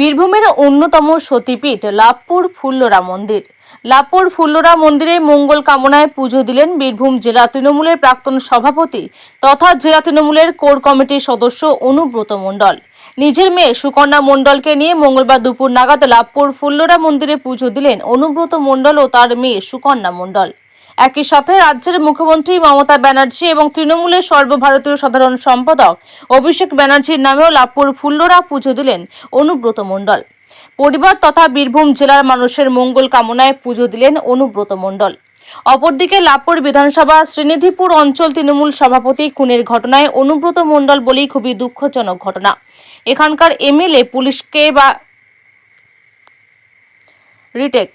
বীরভূমের অন্যতম সতীপীঠ লাভপুর ফুল্লরা মন্দির। লাভপুর ফুল্লরা মন্দিরে মঙ্গল কামনায় পুজো দিলেন বীরভূম জেলা তৃণমূলের প্রাক্তন সভাপতি তথা জেলা তৃণমূলের কোর কমিটির সদস্য অনুব্রত মণ্ডল। নিজের মেয়ে সুকন্যা মণ্ডলকে নিয়ে মঙ্গলবার দুপুর নাগাদ লাভপুর ফুল্লরা মন্দিরে পুজো দিলেন অনুব্রত মণ্ডল ও তার মেয়ে সুকন্যা মণ্ডল। একই সাথে রাজ্যের মুখ্যমন্ত্রী মমতা ব্যানার্জি এবং তৃণমূলের সর্বভারতীয় সাধারণ সম্পাদক অভিষেক ব্যানার্জির নামেও লাভপুর ফুল্লরা পুজো দিলেন অনুব্রত মণ্ডল। পরিবার তথা বীরভূম জেলার মানুষের মঙ্গল কামনায় পুজো দিলেন অনুব্রত মণ্ডল। অপরদিকে লাভপুর বিধানসভা শ্রীনিধিপুর অঞ্চল তৃণমূল সভাপতি খুনের ঘটনায় অনুব্রত মণ্ডল বলেই খুবই দুঃখজনক ঘটনা। এখানকার এমএলএ পুলিশকে বা রিটেক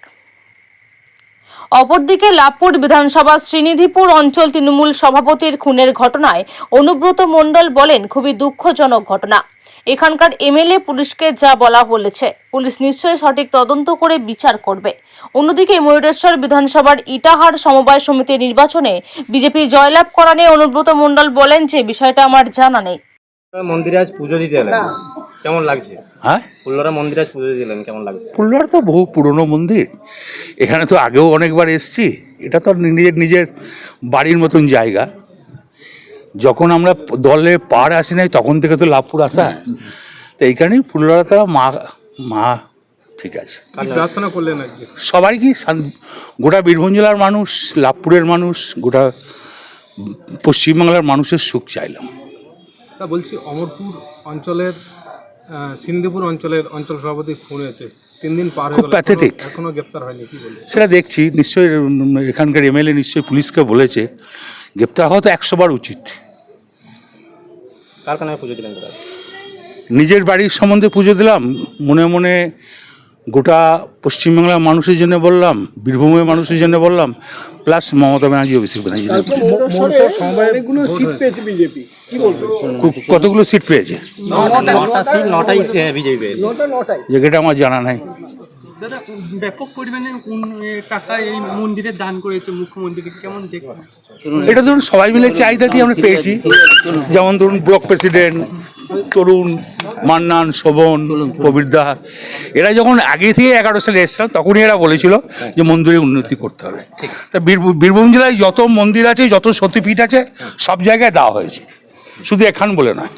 অপরদিকে লাভপুর বিধানসভা শ্রীনিধিপুর অঞ্চল তৃণমূল সভাপতির খুনের ঘটনায় অনুব্রত মণ্ডল বলেন খুবই দুঃখজনক ঘটনা। এখানকার এমএলএ পুলিশকে যা বলা বলেছে পুলিশ নিশ্চয়ই সঠিক তদন্ত করে বিচার করবে। অন্যদিকে ময়ূরেশ্বর বিধানসভার ইটাহার সমবায় সমিতির নির্বাচনে বিজেপি জয়লাভ করা নিয়ে অনুব্রত মণ্ডল বলেন যে বিষয়টা আমার জানা নেই। মন্দিরে আজ পুজো দিতে এলেন। কেমন লাগছে? হ্যাঁ? ফুল্লরা মন্দিরে আজ পুজো দিলেন কেমন লাগছে? ফুলবার তো বহু পুরনো মন্দির। এখানে তো আগেও অনেকবার এসছি। এটা তো নিজের নিজের বাড়ির মতন জায়গা। যখন আমরা দলে পার আসি নাই তখন থেকে তো লাভপুর আসা। তো এই কারণেই ফুলরাটা মা মা ঠিক আছে। প্রার্থনা করলেন সবারই কি? গোটা বীরভূম জেলার মানুষ লাভপুরের মানুষ গোটা পশ্চিমবাংলার মানুষের সুখ চাইলাম। বলছি অমরপুর অঞ্চলের সিন্ধুপুর অঞ্চলের অঞ্চল সভাপতি খুন হয়েছে। তিন দিন পার খুব প্যাথেটিক এখনো- গ্রেপ্তার হয়নি কি বলব? সেটা দেখছি নিশ্চয়ই এখানকার এমএলএ নিশ্চয়ই পুলিশকে বলেছে। গ্রেপ্তার হওয়া তো একশো বার উচিত কারখানায় পুজো দিলেন নিজের বাড়ির সম্বন্ধে পুজো দিলাম মনে মনে গোটা পশ্চিমবাংলার মানুষের জন্য বললাম বীরভূমের মানুষের জন্য বললাম প্লাস মমতা ব্যানার্জি অভিষেক ব্যানার্জি সিট পেয়েছে বিজেপি। কতগুলো সিট পেয়েছে? নটা সিট নটাই যেটা আমার জানা নাই। দাদা ব্যাপক পরিমাণে টাকা এই মন্দিরে দান করেছে মুখ্যমন্ত্রী কেমন দেখবেন এটা ধরুন সবাই মিলে চাহিদা দিয়ে আমরা পেয়েছি। যেমন ধরুন ব্লক প্রেসিডেন্ট তরুণ মান্নান শোভন প্রবীরদা এরা যখন আগে থেকে এগারো সালে এসছিলাম তখনই এরা বলেছিল যে মন্দিরে উন্নতি করতে হবে। তা বীরভূম জেলায় যত মন্দির আছে যত সতীপীঠ আছে সব জায়গায় দেওয়া হয়েছে। শুধু এখান বলে নয়।